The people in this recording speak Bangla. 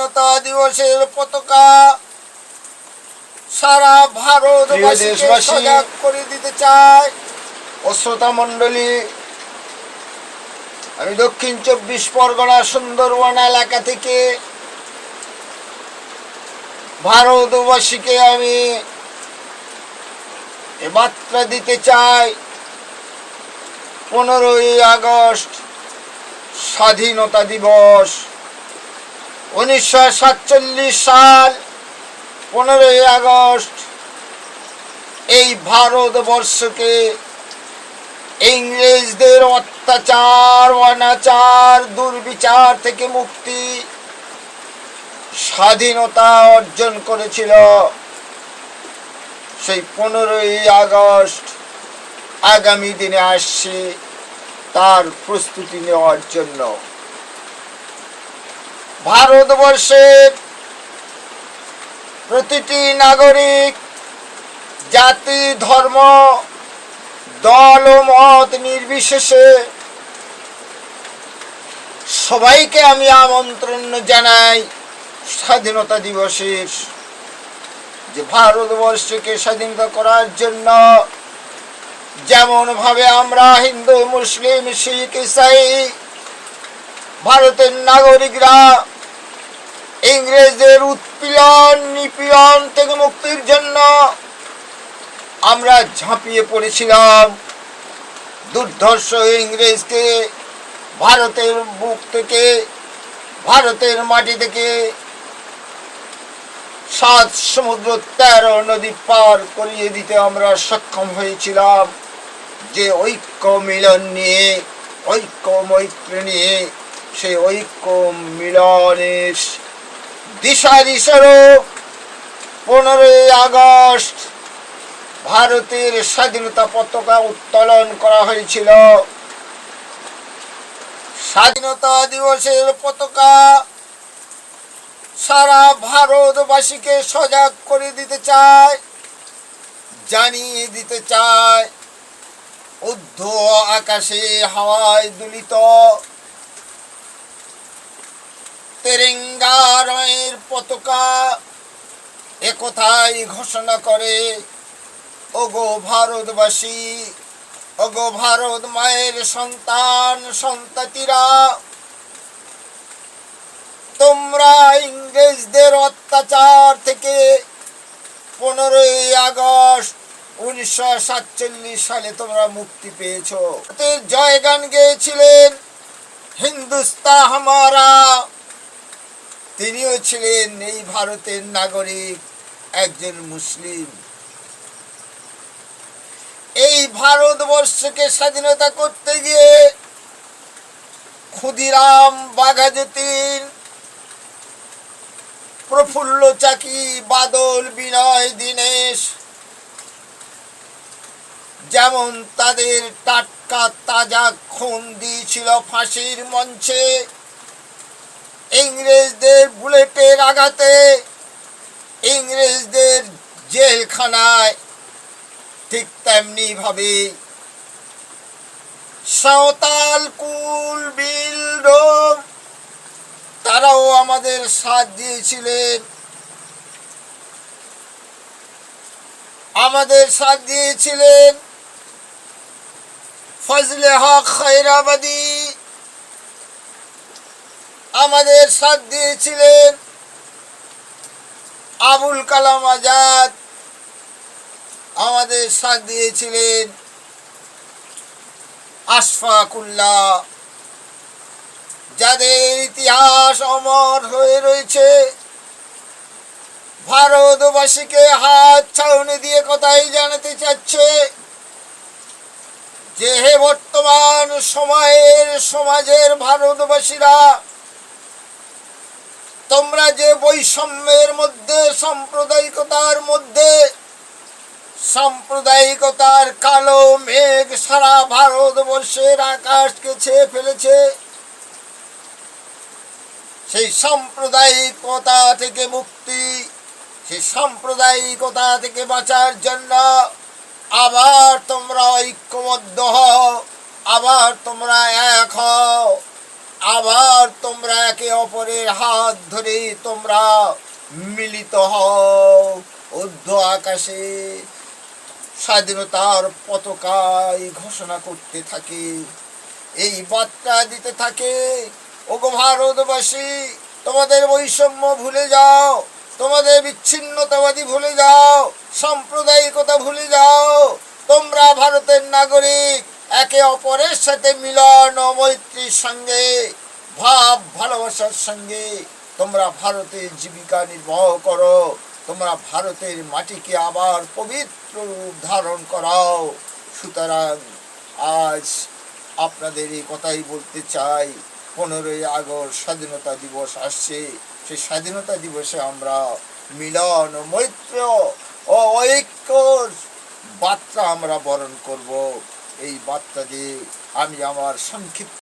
স্বাধীনতা দিবসের পতাকা সারা সজাগ করে দিতে চায়। ও শ্রোতা মণ্ডলী আমি দক্ষিণ চব্বিশ পরগনা সুন্দরবন এলাকা থেকে ভারতবাসীকে আমি এ বার্তা দিতে চাই পনেরোই আগস্ট স্বাধীনতা দিবস। উনিশশো সাতচল্লিশ সাল, পনেরোই আগস্ট, এই ভারতবর্ষকে ইংরেজদের অত্যাচার, অনাচার, দুর্বিচার থেকে মুক্তি, স্বাধীনতা অর্জন করেছিল। সেই পনেরোই আগস্ট আগামী দিনে আসছে তার প্রস্তুতি নেওয়ার জন্য। ভারতবর্ষের প্রতিটি নাগরিক, জাতি, ধর্ম, দল ও মত নির্বিশেষে সবাইকে আমি আমন্ত্রণ জানাই স্বাধীনতা দিবসের, যে ভারতবর্ষকে স্বাধীনতা করার জন্য যেমন ভাবে আমরা হিন্দু, মুসলিম, শিখ, ইসাই, ভারতের নাগরিকরা ইংরেজদের উৎপীড়ন, নিপীড়ন থেকে মুক্তির জন্য আমরা ঝাঁপিয়ে পড়েছিলাম। দুর্ধর্ষ ইংরেজকে ভারতের বুক থেকে, ভারতের মাটি থেকে সাত সমুদ্র তেরো নদী পার করিয়ে দিতে আমরা সক্ষম হয়েছিলাম। যে ঐক্য মিলন নিয়ে, ঐক্য মৈত্র নিয়ে সেই ঐক্য মিলনের দিশারি স্বরূপ পনেরোই আগস্ট ভারতের স্বাধীনতা পতাকা উত্তোলন করা হয়েছিল। স্বাধীনতা দিবসের পতাকা সারা ভারতবাসীকে সজাগ করে দিতে চায়, জানিয়ে দিতে চায়, ঊর্ধ্ব আকাশে হাওয়ায় দুলিত তেরেঙ্গা রয়ের পতাকা একথাই ঘোষণা করে, ওগো ভারতবাসী, ওগো ভারত মায়ের সন্তান, সন্ততিরা, তোমরা ইংরেজদের অত্যাচার থেকে পনেরোই আগস্ট উনিশশো সাতচল্লিশ সালে তোমরা মুক্তি পেয়েছ। জয়গান গেয়েছিলেন হিন্দুস্তা হামারা। ছিলেন এই ভারতের নাগরিক একজন মুসলিম। এই ভারতবর্ষকে স্বাধীনতা করতে গিয়ে ক্ষুদিরাম বাঘাযতীন, প্রফুল্ল চাকি, বাদল বিনয় দীনেশ, যেমন তাদের টাটকা তাজা খুন দিয়েছিল ফাঁসির মঞ্চে ইংরেজদের বুলেটের আঘাতে, ইংরেজদের জেলখানায় ঠিক তেমনি ভাবে সাঁওতাল কুল বিল তারাও আমাদের সাথ দিয়েছিলেন। আমাদের সাথ দিয়েছিলেন ফজলে হক খৈরাবাদী। আমাদের সাথ দিয়েছিলেন আবুল কালাম আজাদ। আমাদের সাথ দিয়েছিলেন আশফাকুল্লাহ। যাদের ইতিহাস অমর হয়ে রয়েছে, ভারতবাসীকে হাত ছাউনি দিয়ে কথাই জানাতে চাচ্ছে যে হে বর্তমান সময়ের সমাজের ভারতবাসীরা তোমরা যে বৈষম্যের মধ্যে, সাম্প্রদায়িকতার মধ্যে, সাম্প্রদায়িকতার কালো মেঘ সারা ভারতবর্ষের আকাশকে ছেয়ে ফেলেছে, সেই সাম্প্রদায়িকতা থেকে মুক্তি, সেই সাম্প্রদায়িকতা থেকে বাঁচার জন্য আবার তোমরা ঐক্যবদ্ধ হও, আবার তোমরা এক হও। আবার তোমরা একে অপরের হাত ধরে তোমরা মিলিত হও। ঊর্ধ্ব আকাশে স্বাধীনতার পতাকায় ঘোষণা করতে থাকে। এই বার্তা দিতে থাকে, ওগো ভারতবাসী, তোমাদের বৈষম্য ভুলে যাও, তোমাদের বিচ্ছিন্নতাবাদী ভুলে যাও, সাম্প্রদায়িকতা ভুলে যাও। তোমরা ভারতের নাগরিক একে অপরের সাথে মিলন ও মৈত্রীর সঙ্গে, ভাব, ভালোবাসার সঙ্গে। তোমরা ভারতের জীবিকা নির্বাহ করো, তোমরা ভারতের মাটিকে আবার পবিত্র রূপ ধারণ করাও। সুতরাং আজ আপনাদের এই কথাই বলতে চাই, পনেরোই আগস্ট স্বাধীনতা দিবস আসছে। সেই স্বাধীনতা দিবসে আমরা মিলন ও মৈত্র ও ঐক্যর বার্তা আমরা বরণ করব। এই বার্তা দিয়ে আমি আমার সংক্ষিপ্ত